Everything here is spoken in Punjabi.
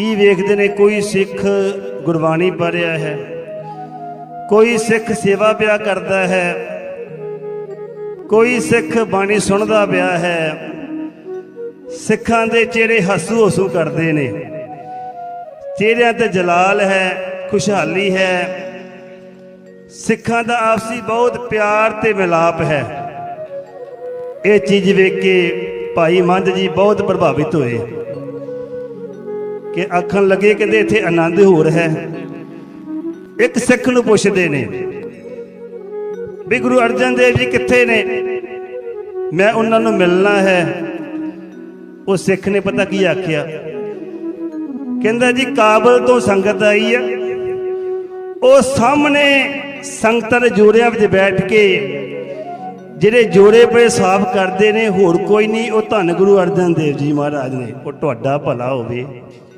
ਕੀ ਵੇਖਦੇ ਨੇ? ਕੋਈ ਸਿੱਖ ਗੁਰਬਾਣੀ ਪੜ੍ਹਿਆ ਹੈ। ਕੋਈ ਸਿੱਖ ਸੇਵਾ ਪਿਆ ਕਰਦਾ ਹੈ। ਕੋਈ ਸਿੱਖ ਬਾਣੀ ਸੁਣਦਾ ਪਿਆ ਹੈ। ਸਿੱਖਾਂ ਦੇ ਚਿਹਰੇ ਹੱਸੂ ਹੱਸੂ ਕਰਦੇ ਨੇ। ਚਿਹਰਿਆਂ ਤੇ ਜਲਾਲ ਹੈ, ਖੁਸ਼ਹਾਲੀ ਹੈ। ਸਿੱਖਾਂ ਦਾ ਆਪਸੀ ਬਹੁਤ ਪਿਆਰ ਤੇ ਮਿਲਾਪ ਹੈ। ਇਹ ਚੀਜ਼ ਵੇਖ ਕੇ ਭਾਈ ਮੰਝ ਜੀ ਬਹੁਤ ਪ੍ਰਭਾਵਿਤ ਹੋਏ। ਕਿ ਆਖਣ ਲੱਗੇ ਕਹਿੰਦੇ ਇੱਥੇ ਆਨੰਦ ਹੋਰ ਹੈ। ਇੱਕ ਸਿੱਖ ਨੂੰ ਪੁੱਛਦੇ ਨੇ, ਵੀ ਗੁਰੂ ਅਰਜਨ ਦੇਵ ਜੀ ਕਿੱਥੇ ਨੇ? ਮੈਂ ਉਹਨਾਂ ਨੂੰ ਮਿਲਣਾ ਹੈ। ਉਹ ਸਿੱਖ ਨੇ ਪਤਾ ਕੀ ਆਖਿਆ? ਕਹਿੰਦਾ ਜੀ, ਕਾਬਲ ਤੋਂ ਸੰਗਤ ਆਈ ਹੈ ਉਹ ਸਾਹਮਣੇ ਸੰਗਤਾਂ ਦੇ ਜੋੜਿਆਂ ਵਿੱਚ ਬੈਠ ਕੇ ਜਿਹੜੇ ਜੋੜੇ ਪਏ ਸਾਫ਼ ਕਰਦੇ ਨੇ, ਹੋਰ ਕੋਈ ਨਹੀਂ, ਉਹ ਧੰਨ ਗੁਰੂ ਅਰਜਨ ਦੇਵ ਜੀ ਮਹਾਰਾਜ ਨੇ। ਉਹ ਤੁਹਾਡਾ ਭਲਾ ਹੋਵੇ।